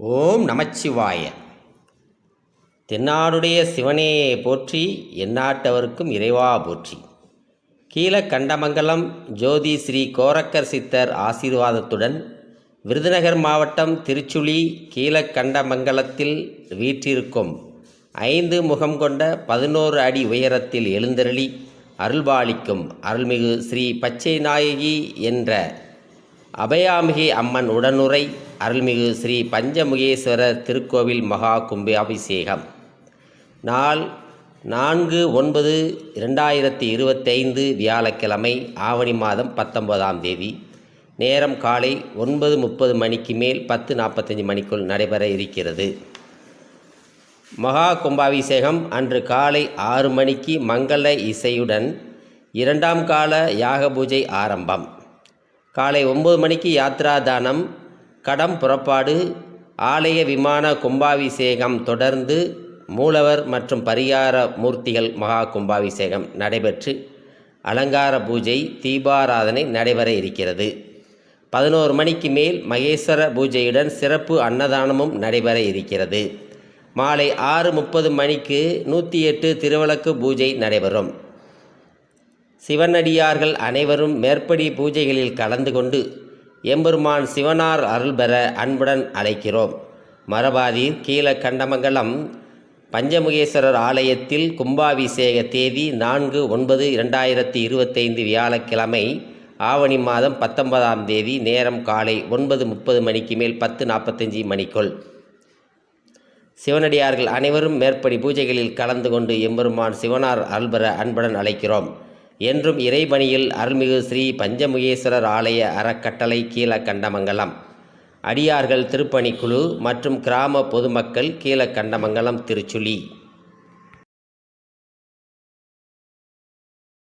ஓம் நமச்சிவாய. தென்னாடுடைய சிவனையே போற்றி எந்நாட்டவருக்கும் இறைவா போற்றி. கீழக்கண்டமங்கலம் ஜோதி ஸ்ரீ கோரக்கர் சித்தர் ஆசீர்வாதத்துடன் விருதுநகர் மாவட்டம் திருச்சுழி கீழக்கண்டமங்கலத்தில் வீற்றிருக்கும் ஐந்து முகம் கொண்ட பதினோரு அடி உயரத்தில் எழுந்தருளி அருள்பாலிக்கும் அருள்மிகு ஸ்ரீ பச்சை நாயகி என்ற அபயாமிகை அம்மன் உடனுரை அருள்மிகு ஸ்ரீ பஞ்சமுகேஸ்வரர் திருக்கோவில் மகா கும்பாபிஷேகம் நாள் நான்கு ஒன்பது இரண்டாயிரத்தி இருபத்தைந்து வியாழக்கிழமை ஆவணி மாதம் பத்தொன்பதாம் தேதி. நேரம் காலை ஒன்பது முப்பது மணிக்கு மேல் பத்து நாற்பத்தஞ்சு மணிக்குள் நடைபெற இருக்கிறது. மகா கும்பாபிஷேகம் அன்று காலை ஆறு மணிக்கு மங்கள இசையுடன் இரண்டாம் கால யாக பூஜை ஆரம்பம். காலை ஒம்பது மணிக்கு யாத்ரா தானம் கடம் புறப்பாடு ஆலய விமான கும்பாபிஷேகம் தொடர்ந்து மூலவர் மற்றும் பரிகார மூர்த்திகள் மகா கும்பாபிஷேகம் நடைபெற்று அலங்கார பூஜை தீபாராதனை நடைபெற இருக்கிறது. பதினோரு மணிக்கு மேல் மகேஸ்வர பூஜையுடன் சிறப்பு அன்னதானமும் நடைபெற இருக்கிறது. மாலை ஆறு முப்பது மணிக்கு நூற்றி எட்டு திருவிளக்கு பூஜை நடைபெறும். சிவனடியார்கள் அனைவரும் மேற்படி பூஜைகளில் கலந்து கொண்டு எம்பெருமான் சிவனார் அருள் பெற அன்புடன் அழைக்கிறோம். மரபாதீர் கீழக்கண்டமங்கலம் பஞ்சமுகேஸ்வரர் ஆலயத்தில் கும்பாபிஷேக தேதி நான்கு ஒன்பது இரண்டாயிரத்தி இருபத்தைந்து வியாழக்கிழமை ஆவணி மாதம் பத்தொன்பதாம் தேதி நேரம் காலை ஒன்பது முப்பது மணிக்கு மேல் பத்து நாற்பத்தஞ்சு மணிக்குள். சிவனடியார்கள் அனைவரும் மேற்படி பூஜைகளில் கலந்து கொண்டு எம்பெருமான் சிவனார் அல்பர அன்புடன் அழைக்கிறோம். என்றும் இறைபணியில் அருள்மிகு ஸ்ரீ பஞ்சமுகேஸ்வரர் ஆலய அறக்கட்டளை கீழக்கண்டமங்கலம். அடியார்கள் திருப்பணிக்குழு மற்றும் கிராம பொதுமக்கள் கீழக்கண்டமங்கலம் திருச்சுழி.